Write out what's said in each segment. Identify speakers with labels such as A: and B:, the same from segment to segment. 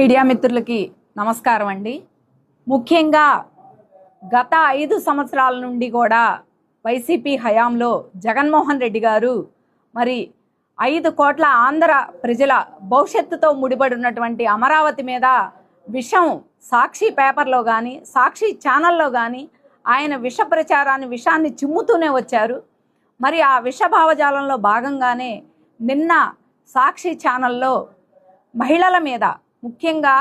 A: Media మిత్రులకి నమస్కారం అండి. ముఖ్యంగా గత ఐదు సంవత్సరాల నుండి కూడా వైసీపీ హయాంలో జగన్మోహన్ రెడ్డి గారు మరి ఐదు కోట్ల ఆంధ్ర ప్రజల భవిష్యత్తుతో ముడిపడి ఉన్నటువంటి అమరావతి మీద విషం సాక్షి పేపర్లో కానీ సాక్షి ఛానల్లో కానీ ఆయన విష ప్రచారాన్ని విషాన్ని చిమ్ముతూనే వచ్చారు. మరి ఆ విష భావజాలంలో భాగంగానే నిన్న సాక్షి ఛానల్లో మహిళల మీద ముఖ్యంగా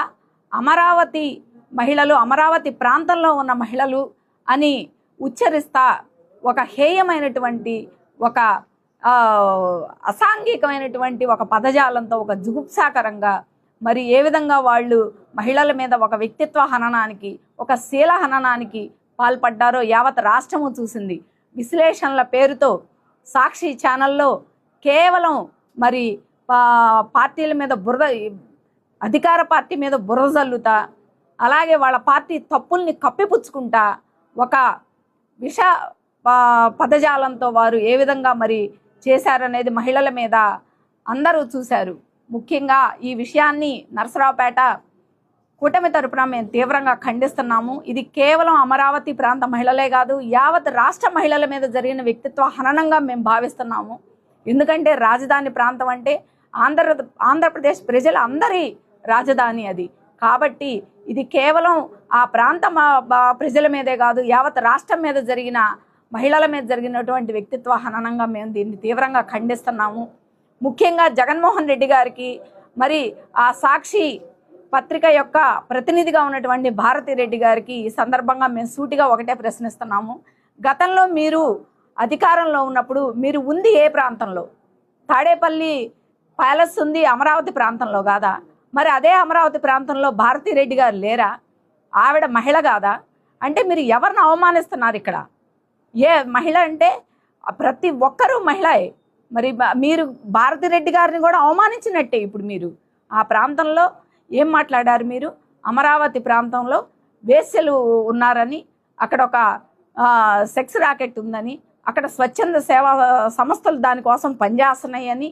A: అమరావతి మహిళలు అమరావతి ప్రాంతంలో ఉన్న మహిళలు అని ఉచ్చరిస్తా ఒక హేయమైనటువంటి ఒక అసాంఘికమైనటువంటి ఒక పదజాలంతో ఒక జుగుప్సాకరంగా మరి ఏ విధంగా వాళ్ళు మహిళల మీద ఒక వ్యక్తిత్వ హననానికి ఒక శీల హననానికి పాల్పడ్డారో యావత్ రాష్ట్రము చూసింది. విశ్లేషణల పేరుతో సాక్షి ఛానల్లో కేవలం మరి పా- పార్టీల మీద బురద అధికార పార్టీ మీద బురద జల్లుతా అలాగే వాళ్ళ పార్టీ తప్పుల్ని కప్పిపుచ్చుకుంటా ఒక విష పదజాలంతో వారు ఏ విధంగా మరి చేశారనేది మహిళల మీద అందరూ చూశారు. ముఖ్యంగా ఈ విషయాన్ని నరసరావుపేట కూటమి తరపున మేము తీవ్రంగా ఖండిస్తున్నాము. ఇది కేవలం అమరావతి ప్రాంత మహిళలే కాదు యావత్ రాష్ట్ర మహిళల మీద జరిగిన వ్యక్తిత్వ హననంగా మేము భావిస్తున్నాము. ఎందుకంటే రాజధాని ప్రాంతం అంటే ఆంధ్ర ఆంధ్రప్రదేశ్ ప్రజల అందరి రాజధాని అది. కాబట్టి ఇది కేవలం ఆ ప్రాంత ప్రజల మీదే కాదు యావత్ రాష్ట్రం మీద జరిగిన మహిళల మీద జరిగినటువంటి వ్యక్తిత్వ హననంగా మేము దీన్ని తీవ్రంగా ఖండిస్తున్నాము. ముఖ్యంగా జగన్మోహన్ రెడ్డి గారికి మరి ఆ సాక్షి పత్రిక యొక్క ప్రతినిధిగా ఉన్నటువంటి భారతి రెడ్డి గారికి ఈ సందర్భంగా మేము సూటిగా ఒకటే ప్రశ్నిస్తున్నాము. గతంలో మీరు అధికారంలో ఉన్నప్పుడు మీరు ఉంది ఏ ప్రాంతంలో? తాడేపల్లి ప్యాలెస్ ఉంది అమరావతి ప్రాంతంలో కాదా? మరి అదే అమరావతి ప్రాంతంలో భారతీరెడ్డి గారు లేరా? ఆవిడ మహిళ కాదా? అంటే మీరు ఎవరిని అవమానిస్తున్నారు ఇక్కడ? ఏ మహిళ అంటే ప్రతి ఒక్కరూ మహిళయే. మరి మీరు భారతిరెడ్డి గారిని కూడా అవమానించినట్టే ఇప్పుడు మీరు. ఆ ప్రాంతంలో ఏం మాట్లాడారు మీరు? అమరావతి ప్రాంతంలో వేశ్యలు ఉన్నారని అక్కడ ఒక సెక్స్ రాకెట్ ఉందని అక్కడ స్వచ్ఛంద సేవా సంస్థలు దానికోసం పనిచేస్తున్నాయని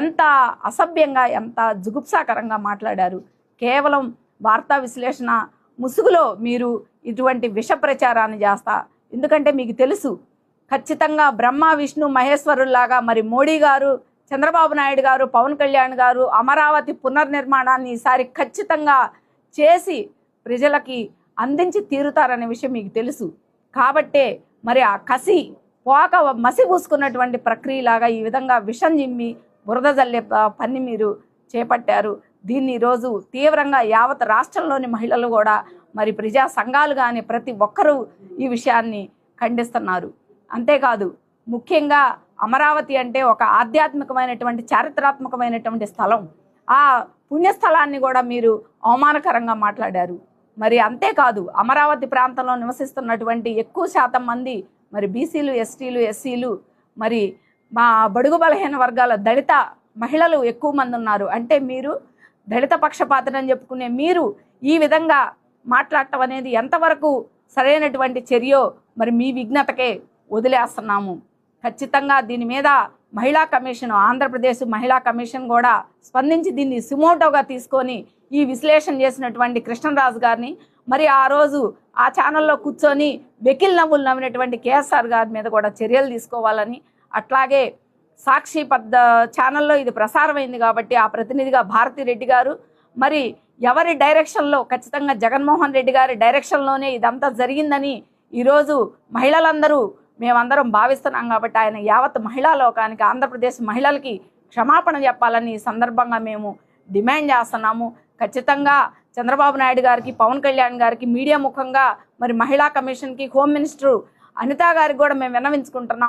A: ఎంత అసభ్యంగా ఎంత జుగుప్సాకరంగా మాట్లాడారు. కేవలం వార్తా విశ్లేషణ ముసుగులో మీరు ఇటువంటి విష ప్రచారాన్ని చేస్తా. ఎందుకంటే మీకు తెలుసు ఖచ్చితంగా బ్రహ్మ విష్ణు మహేశ్వరుల్లాగా మరి మోడీ గారు చంద్రబాబు నాయుడు గారు పవన్ కళ్యాణ్ గారు అమరావతి పునర్నిర్మాణాన్ని ఈసారి ఖచ్చితంగా చేసి ప్రజలకి అందించి తీరుతారనే విషయం మీకు తెలుసు. కాబట్టే మరి ఆ కసి పోక మసి పూసుకున్నటువంటి ప్రక్రియలాగా ఈ విధంగా విషం జిమ్మి బురద జల్లే ప- పని మీరు చేపట్టారు. దీన్ని ఈరోజు తీవ్రంగా యావత్ రాష్ట్రంలోని మహిళలు కూడా మరి ప్రజా సంఘాలు కానీ ప్రతి ఒక్కరూ ఈ విషయాన్ని ఖండిస్తున్నారు. అంతేకాదు ముఖ్యంగా అమరావతి అంటే ఒక ఆధ్యాత్మికమైనటువంటి చారిత్రాత్మకమైనటువంటి స్థలం. ఆ పుణ్యస్థలాన్ని కూడా మీరు అవమానకరంగా మాట్లాడారు. మరి అంతేకాదు అమరావతి ప్రాంతంలో నివసిస్తున్నటువంటి ఎక్కువ శాతం మంది మరి బీసీలు ఎస్టీలు ఎస్సీలు మరి మా బడుగు బలహీన వర్గాల దళిత మహిళలు ఎక్కువ మంది ఉన్నారు. అంటే మీరు దళిత పక్షపాతనని చెప్పుకునే మీరు ఈ విధంగా మాట్లాడటం అనేది ఎంతవరకు సరైనటువంటి చర్యో మరి మీ విజ్ఞతకే వదిలేస్తున్నాము. ఖచ్చితంగా దీని మీద మహిళా కమిషన్ ఆంధ్రప్రదేశ్ మహిళా కమిషన్ కూడా స్పందించి దీన్ని సుమోటోగా తీసుకొని ఈ విశ్లేషణ చేసినటువంటి కృష్ణరాజు గారిని మరి ఆ రోజు ఆ ఛానల్లో కూర్చొని వెకిల్ నవ్వులు నవ్వినటువంటి కేఎస్ఆర్ గారి మీద కూడా చర్యలు తీసుకోవాలని అట్లాగే సాక్షి పద్ద ఛానల్లో ఇది ప్రసారమైంది కాబట్టి ఆ ప్రతినిధిగా భారతి రెడ్డి గారు మరి ఎవరి డైరెక్షన్లో ఖచ్చితంగా జగన్మోహన్ రెడ్డి గారి డైరెక్షన్లోనే ఇదంతా జరిగిందని ఈరోజు మహిళలందరూ మేమందరం భావిస్తున్నాం కాబట్టి ఆయన యావత్ మహిళా లోకానికి ఆంధ్రప్రదేశ్ మహిళలకి క్షమాపణ చెప్పాలని ఈ సందర్భంగా మేము డిమాండ్ చేస్తున్నాము. ఖచ్చితంగా చంద్రబాబు నాయుడు గారికి పవన్ కళ్యాణ్ గారికి మీడియా ముఖంగా మరి మహిళా కమిషన్కి హోమ్ మినిస్టర్ అనితా గారికి కూడా మేము విన్నవించుకుంటున్నాం.